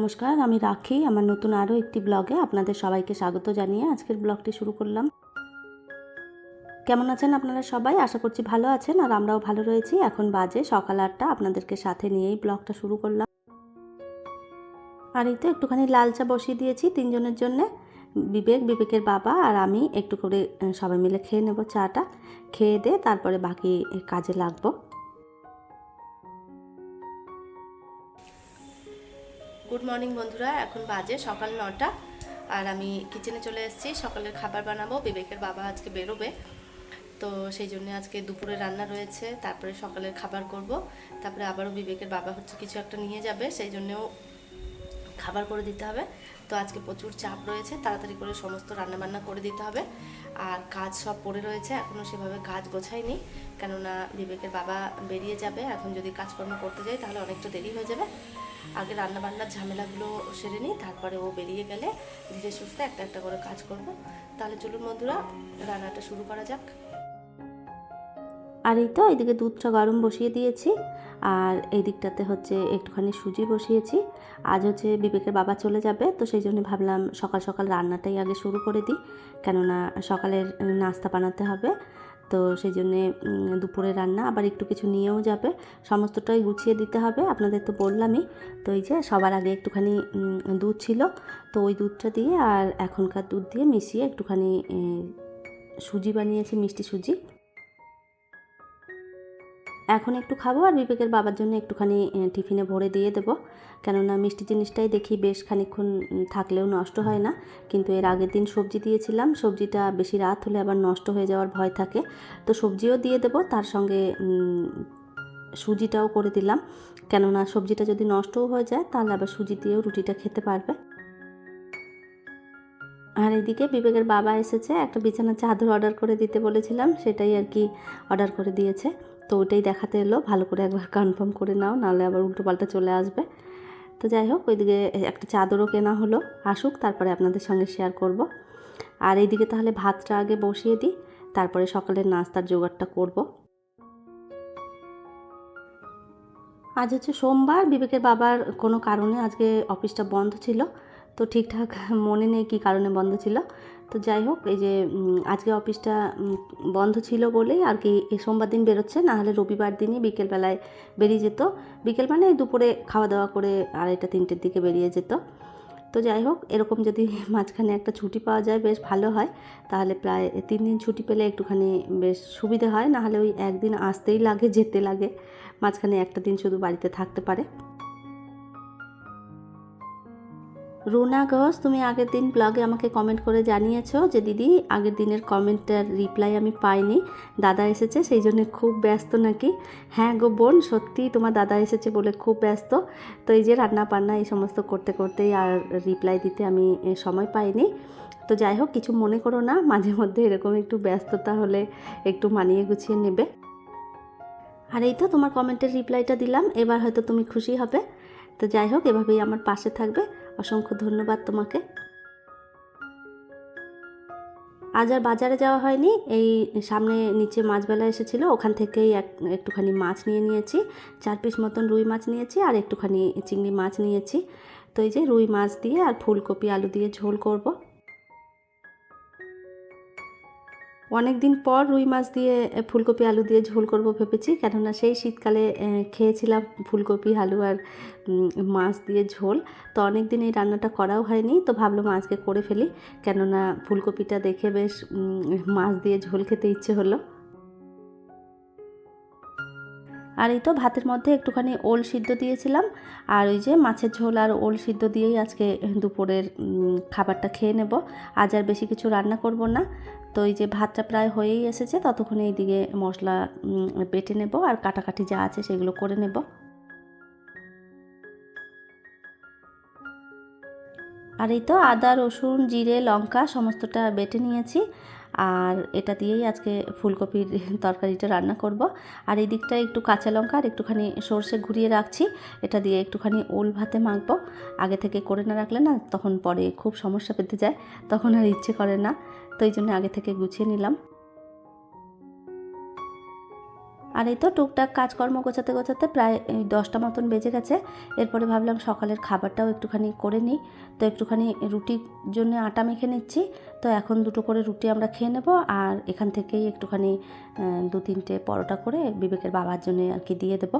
নমস্কার, আমি রাখি। আমার নতুন আরও একটি ব্লগে আপনাদের সবাইকে স্বাগত জানিয়ে আজকের ব্লগটি শুরু করলাম। কেমন আছেন আপনারা সবাই? আশা করছি ভালো আছেন আর আমরাও ভালো রয়েছি। এখন বাজে সকাল আটটা। আপনাদেরকে সাথে নিয়েই ব্লগটা শুরু করলাম। আর এই তো একটুখানি লাল চা বসিয়ে দিয়েছি তিনজনের জন্যে। বিবেক, বিবেকের বাবা আর আমি একটু করে সবাই মিলে খেয়ে নেব চাটা। খেয়ে দিয়ে তারপরে বাকি কাজে লাগবো। গুড মর্নিং বন্ধুরা। এখন বাজে সকাল নটা, আর আমি কিচেনে চলে এসেছি। সকালের খাবার বানাবো। বিবেকের বাবা আজকে বেরোবে। তো সেই জন্য আজকে দুপুরে রান্না রয়েছে। তারপরে সকালের খাবার করব। তারপরে আবারও বিবেকের বাবা হচ্ছে কিছু একটা নিয়ে যাবে। সেই জন্যও খাবার করে দিতে হবে। তো আজকে প্রচুর চাপ রয়েছে। তাড়াতাড়ি করে সমস্ত রান্নাবান্না করে দিতে হবে। আর কাজ সব পড়ে রয়েছে। এখনও সেভাবে কাজ গোছাইনি কেননা বিবেকের বাবা বেরিয়ে যাবে। এখন যদি কাজকর্ম করতে যাই, তাহলে অনেকটা দেরি হয়ে যাবে। আগে রান্নাবান্নার ঝামেলাগুলো সেরে নিই, তারপরে ও বেরিয়ে গেলে ধীরে সুস্থে একটা একটা করে কাজ করব। তাহলে চলুন বন্ধুরা, রান্নাটা শুরু করা যাক। আর এই তো এদিকে দুধটা গরম বসিয়ে দিয়েছি, আর এই দিকটাতে হচ্ছে একটুখানি সুজি বসিয়েছি। আজ হচ্ছে বিবেকের বাবা চলে যাবে, তো সেই জন্য ভাবলাম সকাল সকাল রান্নাটাই আগে শুরু করে দিই। কেননা সকালের নাস্তা বানাতে হবে তো সেই জন্যে দুপুরে রান্না, আবার একটু কিছু নিয়েও যাবে। সমস্তটাই গুছিয়ে দিতে হবে, আপনাদের তো বললামই। তো এই যে, সবার আগে একটুখানি দুধ ছিল। তো ওই দুধটা দিয়ে আর এখনকার দুধ দিয়ে মিশিয়ে একটুখানি সুজি বানিয়েছি, মিষ্টি সুজি। এখন একটু খাব আর বিবেকের বাবার জন্য একটুখানি টিফিনে ভরে দিয়ে দেবো। কেননা মিষ্টি জিনিসটাই দেখি বেশ খানিক্ষণ থাকলেও নষ্ট হয় না। কিন্তু এর আগের দিন সবজি দিয়েছিলাম। সবজিটা বেশি রাত হলে আবার নষ্ট হয়ে যাওয়ার ভয় থাকে। তো সবজিও দিয়ে দেবো। তার সঙ্গে সুজিটাও করে দিলাম। কেননা সবজিটা যদি নষ্টও হয়ে যায়, তাহলে আবার সুজি দিয়েও রুটিটা খেতে পারবে। আর এদিকে বিবেকের বাবা এসেছে। একটা বিছানার চাদর অর্ডার করে দিতে বলেছিলাম। সেটাই আর কি অর্ডার করে দিয়েছে। তো ওটাই দেখাতে এলো। ভালো করে একবার কনফার্ম করে নাও, নাহলে আবার উল্টো পাল্টা চলে আসবে। তো যাই হোক, ওইদিকে একটা চাদরও কেনা হলো। আসুক, তারপরে আপনাদের সঙ্গে শেয়ার করব। আর এইদিকে তাহলে ভাতটা আগে বসিয়ে দিই, তারপরে সকালের নাস্তার জোগাড়টা করব। আজ হচ্ছে সোমবার, বিবেকের বাবার কোনো কারণে আজকে অফিসটা বন্ধ ছিল। তো ঠিকঠাক মনে নেই কী কারণে বন্ধ ছিল। তো যাই হোক, এই যে আজকে অফিসটা বন্ধ ছিল বলেই আর কি সোমবার দিন বেরোচ্ছে, নাহলে রবিবার দিনই বিকেলবেলায় বেরিয়ে যেত। বিকেল মানে দুপুরে খাওয়া দাওয়া করে আড়াইটা, তিনটের দিকে বেরিয়ে যেত। তো যাই হোক, এরকম যদি মাঝখানে একটা ছুটি পাওয়া যায়, বেশ ভালো হয়। তাহলে প্রায় তিন দিন ছুটি পেলে একটুখানি বেশ সুবিধে হয় না হলে ওই একদিন আসতেই লাগে, যেতে লাগে। মাঝখানে একটা দিন শুধু বাড়িতে থাকতে পারে। রুনা ঘোষ, তুমি আগের দিন ব্লগে আমাকে কমেন্ট করে জানিয়েছো যে, দিদি, আগের দিনের কমেন্টের রিপ্লাই আমি পাইনি। দাদা এসেছে, সেই জন্য খুব ব্যস্ত নাকি? হ্যাঁ গো বোন সত্যি তোমার দাদা এসেছে বলে খুব ব্যস্ত। তো এই যে রান্না বান্না এই সমস্ত করতে করতেই আর রিপ্লাই দিতে আমি সময় পাইনি। তো যাই হোক, কিছু মনে করো না, মাঝে মধ্যে এরকম একটু ব্যস্ততা হলে একটু মানিয়ে গুছিয়ে নেবে। আর এই তো তোমার কমেন্টের রিপ্লাইটা দিলাম, এবার হয়তো তুমি খুশি হবে। তো যাই হোক, এভাবেই আমার পাশে থাকবে। অসংখ্য ধন্যবাদ তোমাকে। আজ আর বাজারে যাওয়া হয়নি, এই সামনে নিচে মাছবেলা এসেছিল, ওখান থেকেই এক, একটুখানি মাছ নিয়ে নিয়েছি, চার পিস মতন রুই মাছ নিয়েছি আর একটুখানি চিংড়ি মাছ নিয়েছি। তো এই যে রুই মাছ দিয়ে আর ফুলকপি, আলু দিয়ে ঝোল করব। অনেক দিন পর রুই মাছ দিয়ে ফুলকপি আলু দিয়ে ঝোল করব ভেবেছি। কেননা সেই শীতকালে খেয়েছিলাম ফুলকপি, আলু আর মাছ দিয়ে ঝোল। তো অনেক দিন এই রান্নাটা করাও হয়নি, তো ভাবলাম আজকে করে ফেলি। কেননা ফুলকপিটা দেখে বেশ মাছ দিয়ে ঝোল খেতে ইচ্ছে হলো। আর এই তো ভাতের মধ্যে একটুখানি ওল সিদ্ধ দিয়েছিলাম। আর ওই যে মাছের ঝোল আর ওল সিদ্ধ দিয়েই আজকে দুপুরের খাবারটা খেয়ে নেব। আজ আর বেশি কিছু রান্না করব না। তো এই যে ভাতটা প্রায় হয়েই এসেছে, ততক্ষণে এইদিকে মশলা বেটে নেব আর কাটাকাটি যা আছে সেগুলো করে নেব। আর এই তো আদা, রসুন, জিরে, লঙ্কা সমস্তটা বেটে নিয়েছি। আর এটা দিয়েই আজকে ফুলকপির তরকারিটা রান্না করব। আর এই দিকটা একটু কাঁচা লঙ্কা আর একটুখানি সর্ষে ঘুরিয়ে রাখছি। এটা দিয়ে একটুখানি ওল ভাতে মাখবো। আগে থেকে করে না রাখলে না তখন পরে খুব সমস্যা পেতে যায়। তখন আর ইচ্ছে করে না। তো এই জন্য আগে থেকে গুছিয়ে নিলাম। আর এই তো টুকটাক কাজকর্ম গোছাতে গোছাতে প্রায় দশটা মতন বেজে গেছে। এরপরে ভাবলাম সকালের খাবারটাও একটুখানি করে নিই। তো একটুখানি রুটির জন্য আটা মেখে নিচ্ছি। তো এখন দুটো করে রুটি আমরা খেয়ে নেব আর এখান থেকেই একটুখানি দু তিনটে পরোটা করে বিবেকের বাবার জন্য আর কি দিয়ে দেবো।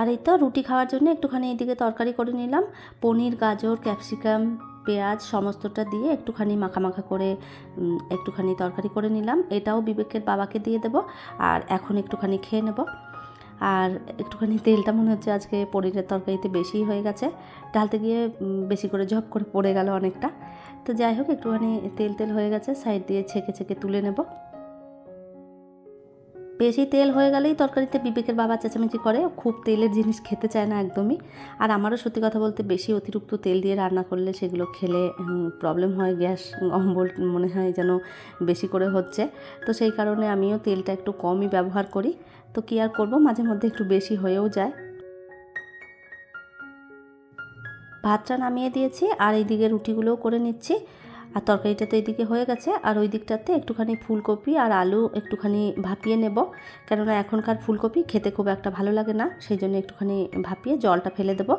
আর এই তো রুটি খাওয়ার জন্য একটুখানি এইদিকে তরকারি করে নিলাম। পনির, গাজর, ক্যাপসিকাম পেঁয়াজ সমস্তটা দিয়ে একটুখানি মাখা মাখা করে একটুখানি তরকারি করে নিলাম। এটাও বিবেকের বাবাকে দিয়ে দেব আর এখন একটুখানি খেয়ে নেব। আর একটুখানি তেলটা মনে হচ্ছে আজকে পনিরের তরকারিতে বেশি হয়ে গেছে। ঢালতে গিয়ে বেশি করে ঝপ করে পড়ে গেল অনেকটা। তো যাই হোক, একটুখানি তেল তেল হয়ে গেছে, সাইড দিয়ে ছেঁকে ছেঁকে তুলে নেব। বেশি তেল হয়ে গেলেই তরকারিতে বিবেকের বাবা চেঁচামেচি করে খুব তেলের জিনিস খেতে চায় না একদমই। আর আমারও সত্যি কথা বলতে বেশি অতিরিক্ত তেল দিয়ে রান্না করলে সেগুলো খেলে প্রবলেম হয় গ্যাস, অম্বল মনে হয় যেন বেশি করে হচ্ছে। তো সেই কারণে আমিও তেলটা একটু কমই ব্যবহার করি। তো কী আর করব, মাঝে মধ্যে একটু বেশি হয়েও যায়। ভাতটা নামিয়ে দিয়েছি, আর এইদিকে রুটিগুলোও করে নিচ্ছি। আর তরকারিটা তো এইদিকে হয়ে গেছে, আর ওই দিকটাতে একটুখানি ফুলকপি আর আলু একটুখানি ভাপিয়ে নেব। কেননা এখনকার ফুলকপি খেতে খুব একটা ভালো লাগে না, সেই জন্য একটুখানি ভাপিয়ে জলটা ফেলে দেব।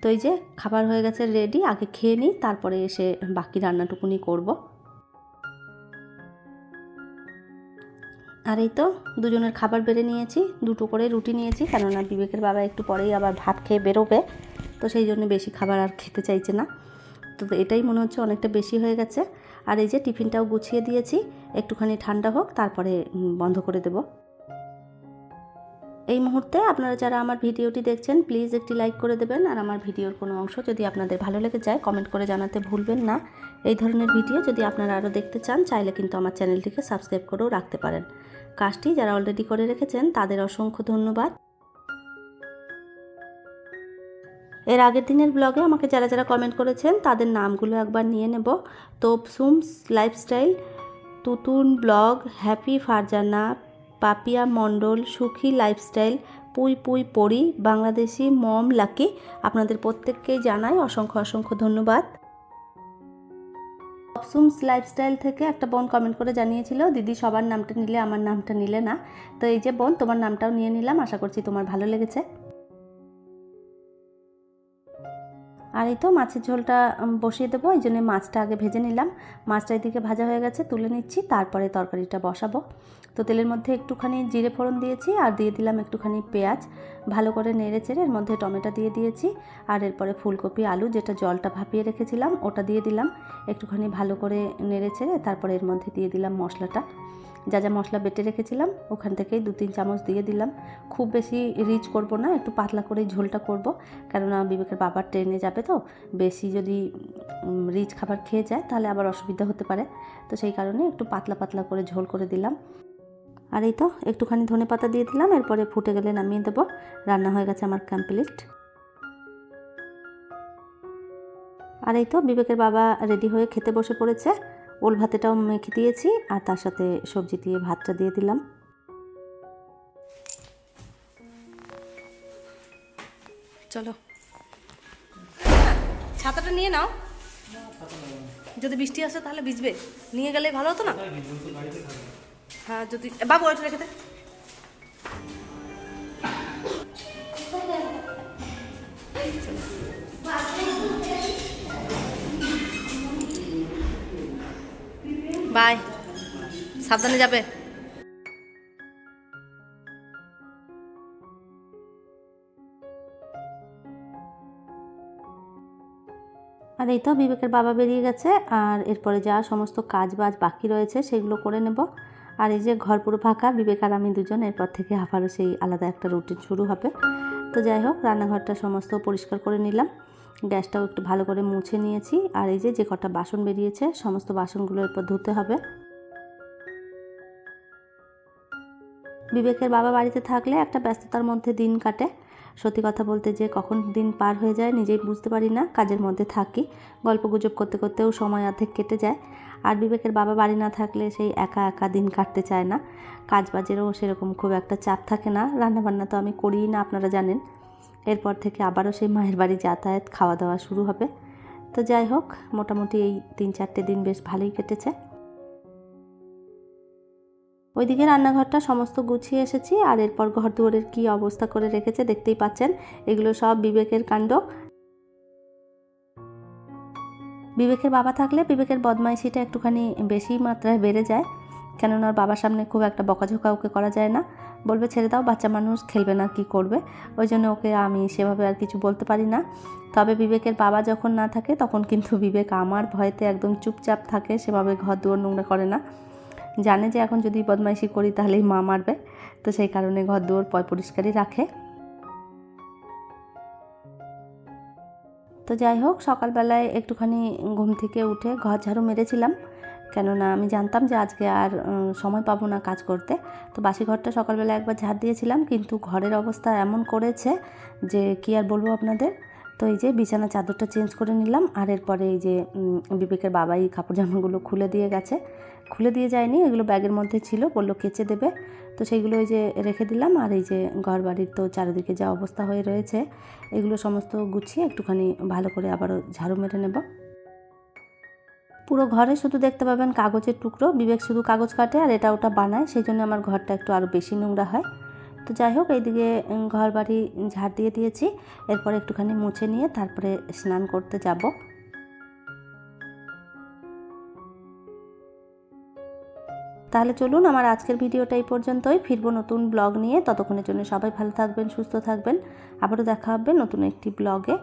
তো এই যে খাবার হয়ে গেছে রেডি আগে খেয়ে নিই, তারপরে এসে বাকি রান্নাটুকুনি করব। আর এই তো দুজনের খাবার বেড়ে নিয়েছি, দুটো করে রুটি নিয়েছি, কেননা বিবেকের বাবা একটু পরেই আবার ভাত খেয়ে বেরোবে, তো সেই জন্য বেশি খাবার আর খেতে চাইছে না। তো এটাই মনে হচ্ছে অনেকটা বেশি হয়ে গেছে। আর এই যে টিফিনটাও গুছিয়ে দিয়েছি, একটুখানি ঠান্ডা হোক, তারপরে বন্ধ করে দেব। এই মুহূর্তে আপনারা যারা আমার ভিডিওটি দেখছেন, প্লিজ একটি লাইক করে দেবেন। আর আমার ভিডিওর কোনো অংশ যদি আপনাদের ভালো লেগে যায়, কমেন্ট করে জানাতে ভুলবেন না। এই ধরনের ভিডিও যদি আপনারা আরও দেখতে চান, চাইলে কিন্তু আমার চ্যানেলটিকে সাবস্ক্রাইব করেও রাখতে পারেন। কাজটি যারা অলরেডি করে রেখেছেন, তাদের অসংখ্য ধন্যবাদ। এর আগের দিনের ব্লগে আমাকে যারা যারা কমেন্ট করেছেন, তাদের নামগুলো একবার নিয়ে নেব। তোপসুমস lifestyle Tutun blog happy Farzana, Papiya Mondal, Sukhi lifestyle পুই পুই পড়ি, বাংলাদেশি মম লাকি আপনাদের প্রত্যেককেই জানাই অসংখ্য অসংখ্য ধন্যবাদ। তপসুমস লাইফস্টাইল থেকে একটা বোন কমেন্ট করে জানিয়েছিল, দিদি, সবার নামটা নিলে আমার নামটা নিলে না। তো এই যে বোন, তোমার নামটাও নিয়ে নিলাম, আশা করছি তোমার ভালো লেগেছে। আর এই তো মাছের ঝোলটা বসিয়ে দেবো। এই জন্য মাছটা আগে ভেজে নিলাম। মাছটা এদিকে ভাজা হয়ে গেছে, তুলে নিচ্ছি। তারপরে তরকারিটা বসাবো। তো তেলের মধ্যে একটুখানি জিরে ফোড়ন দিয়েছি আর দিয়ে দিলাম একটুখানি পেঁয়াজ। ভালো করে নেড়ে চেড়ে এর মধ্যে টমেটো দিয়ে দিয়েছি। আর এরপরে ফুলকপি, আলু যেটা জলটা ভাপিয়ে রেখেছিলাম, ওটা দিয়ে দিলাম। একটুখানি ভালো করে নেড়ে চেড়ে তারপরে এর মধ্যে দিয়ে দিলাম মশলাটা। যা যা মশলা বেটে রেখেছিলাম, ওখান থেকেই দু তিন চামচ দিয়ে দিলাম। খুব বেশি রিচ করব না, একটু পাতলা করেই ঝোলটা করব। কেননা বিবেকের বাবার ট্রেনে যাবে তো, বেশি যদি রিচ খাবার খেয়ে যায় তাহলে আবার অসুবিধা হতে পারে। তো সেই কারণে একটু পাতলা পাতলা করে ঝোল করে দিলাম। আর এই তো, একটুখানি ধনে পাতা দিয়ে দিলাম, এরপরে ফুটে গেলে নামিয়ে দেবো। রান্না হয়ে গেছে আমার কমপ্লিট আর এই তো, বিবেকের বাবা রেডি হয়ে খেতে বসে পড়েছে। ওল ভাতেটাও মেখে দিয়েছি, আর তার সাথে সবজি দিয়ে ভাতটা দিয়ে দিলাম। চলো। ছাতাটা নিয়ে নাও। যদি বৃষ্টি আসে তাহলে ভিজবে। নিয়ে গেলে ভালো হতো না? হ্যাঁ যদি বাবু ওইটা রেখে দে। বাই। সাবধানে যাবে। আর এই তো বিবেকের বাবা বেরিয়ে গেছে, আর এরপরে যা সমস্ত কাজ বাজ বাকি রয়েছে, সেগুলো করে নেব। আর এই যে ঘর পুরো ফাঁকা, বিবেক আর আমি দুজন, এরপর থেকে আবারও সেই আলাদা একটা রুটিন শুরু হবে। তো যাই হোক, রান্নাঘরটা সমস্ত পরিষ্কার করে নিলাম। গ্যাসটাও একটু ভালো করে মুছে নিয়েছি। আর এই যে যে কটা বাসন বেরিয়েছে, সমস্ত বাসনগুলো এরপর ধুতে হবে। বিবেকের বাবা বাড়িতে থাকলে একটা ব্যস্ততার মধ্যে দিন কাটে। সত্যি কথা বলতে যে কখন দিন পার হয়ে যায় নিজেই বুঝতে পারি না, কাজের মধ্যে থাকি। গল্প গুজব করতে করতেও সময় অর্ধেক কেটে যায়। আর বিবেকের বাবা বাড়ি না থাকলে সেই একা একা দিন কাটতে চায় না। কাজ বাজেরও সেরকম খুব একটা চাপ থাকে না। রান্নাবান্না তো আমি করিই না, আপনারা জানেন। এরপর থেকে আবারও সেই মায়ের বাড়ি যাতায়াত খাওয়া দাওয়া শুরু হবে। তো যাই হোক, মোটামুটি এই তিন চারটে দিন বেশ ভালোই কেটেছে। ওইদিকে রান্নাঘরটা সমস্ত গুছিয়ে এসেছি, আর এরপর ঘর দুয়ারের কী অবস্থা করে রেখেছে দেখতেই পাচ্ছেন। এগুলো সব বিবেকের কাণ্ড। বিবেকের বাবা থাকলে বিবেকের বদমাইশিটা একটুখানি বেশি মাত্রায় বেড়ে যায়। কেননা ওর বাবার সামনে খুব একটা বকাঝোকা ওকে করা যায় না। বলবে, ছেড়ে দাও, বাচ্চা মানুষ খেলবে না, কি করবে? ওই জন্য ওকে আমি সেভাবে আর কিছু বলতে পারি না। তবে বিবেকের বাবা যখন না থাকে, তখন কিন্তু বিবেক আমার ভয়েতে একদম চুপচাপ থাকে, সেভাবে ঘর দুয়ার নোংরা করে না। জানে যে এখন যদি বদমাইশি করি, তাহলেই মা মারবে। তো সেই কারণে ঘর দুয়ার পয় পরিষ্কারই রাখে। তো যাই হোক, সকালবেলায় একটুখানি ঘুম থেকে উঠে ঘর ঝাড়ু মেরেছিলাম। কেননা আমি জানতাম যে আজকে আর সময় পাবো না কাজ করতে। তো বাসি ঘরটা সকালবেলা একবার ঝাড় দিয়েছিলাম, কিন্তু ঘরের অবস্থা এমন করেছে যে কি আর বলব আপনাদের? তো এই যে বিছানা চাদরটা চেঞ্জ করে নিলাম আর এরপরে এই যে বিবেকের বাবাই কাপড় জামাগুলো খুলে দিয়ে গেছে। খুলে দিয়ে যায়নি, এগুলো ব্যাগের মধ্যে ছিল, বলল কেচে দেবে। তো সেইগুলো ওই যে রেখে দিলাম আর এই যে ঘর বাড়ির তো চারিদিকে যা অবস্থা হয়ে রয়েছে, এগুলো সমস্ত গুছিয়ে একটুখানি ভালো করে আবারও ঝাড়ু মেরে নেব। পুরো ঘরে শুধু দেখতে পাবেন কাগজের টুকরো, বিবেক শুধু কাগজ কাটে আর এটা ওটা বানায়, সেই জন্য আমার ঘরটা একটু আরও বেশি নোংরা হয়। তো যাই হোক, এইদিকে ঘর বাড়ি ঝাড় দিয়ে দিয়েছি। এরপর একটুখানি মুছে নিয়ে তারপরে স্নান করতে যাব। তাহলে চলুন, আমার আজকের ভিডিওটা এই পর্যন্তই। ফিরবো নতুন ব্লগ নিয়ে। ততক্ষণের জন্য সবাই ভালো থাকবেন, সুস্থ থাকবেন। আবারও দেখা হবে নতুন একটি ব্লগে।